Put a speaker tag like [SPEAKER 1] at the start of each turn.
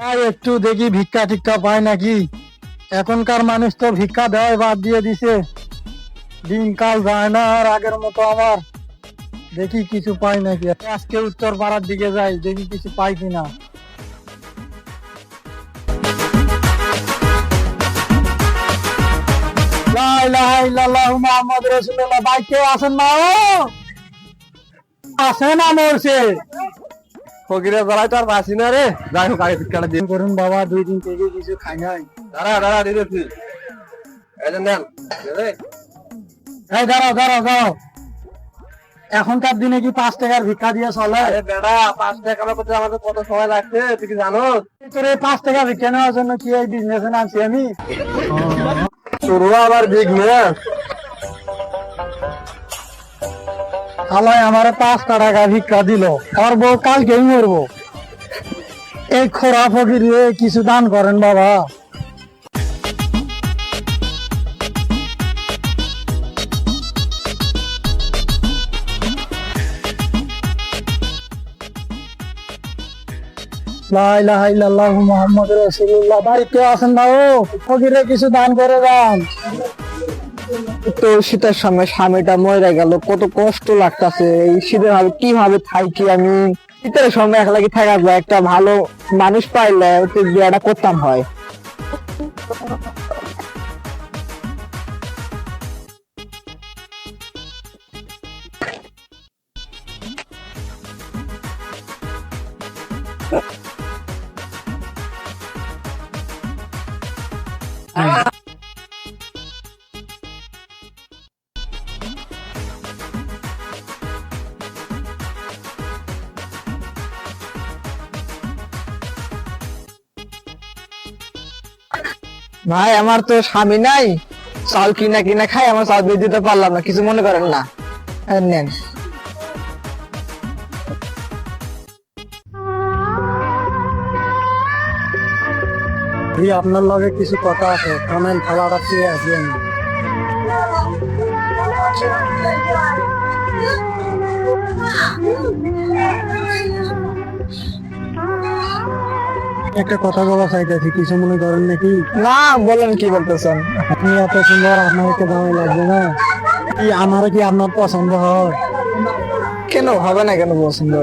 [SPEAKER 1] তাই একটু দেখি ভিক্ষা টিক্ষা পায় নাকি? এখনকার মানুষ তো ভিক্ষা দেওয়াই বাদ দিয়ে দিছে। দিনকাল যায় না আর আগের মতো আমার দেখি কিছু পাই নাকি। আজকে উত্তর পাড়ার দিকে যাই, দেখি কিছু পাই কিনা। ভাই না আছে না মরছে
[SPEAKER 2] ফকিরের তো আর বাসি না রে। যাই হোক আগে দিন
[SPEAKER 1] করুন বাবা দুই দিন থেকে কিছু খাই নাই।
[SPEAKER 2] দাঁড়া দাঁড়া দিয়ে দিচ্ছি। এই
[SPEAKER 1] দাঁড়াও দাঁড়াও দাঁড়াও। এখনকার দিনে কি পাঁচ টাকার ভিক্ষা দিয়ে চলে?
[SPEAKER 2] বেড়া পাঁচ টাকা করতে আমাদের কত সময় লাগছে তুই কি জানো?
[SPEAKER 1] তোর এই পাঁচ টাকা ভিক্ষা নেওয়ার জন্য কি এই বিজনেস আনছি আমি?
[SPEAKER 2] শুরু আবার বিজনেস
[SPEAKER 1] আলাই আমার পাঁচটা টাকা ভিক্ষা দিল। আর বউ কালকেই মরবো। এই খোরা ফকির কিছু দান করেন বাবা। রাসূলুল্লাহ ভাই কেউ আছেন না ও ফকিরে কিছু দান করে দান
[SPEAKER 3] তো শীতের সময় স্বামীটা মরে গেল, কত কষ্ট লাগতেছে। এই শীতের ভাবে কীভাবে থাকি আমি? শীতের সময় একলা থাকা যায়, একটা ভালো মানুষ পাইলে বিয়েটা করতাম হয়। ভাই আমার তো স্বামী নাই। চাল কিনা কিনা খাই আমার চাল দিয়ে দিতে পারলাম না কিছু মনে করেন না। নেন।
[SPEAKER 1] আপনার লগে কিছু কথা আছে কামেন দিয়ে আসবেন। একটা কথা বলা চাইতেছি কিছু মনে করেন নাকি?
[SPEAKER 3] না বলেন কি বলতেছেন?
[SPEAKER 1] আপনি এত সুন্দর আপনার একটা দামে লাগবে না? কি আমার কি আপনার পছন্দ হয়?
[SPEAKER 3] কেন হবে না কেন পছন্দ?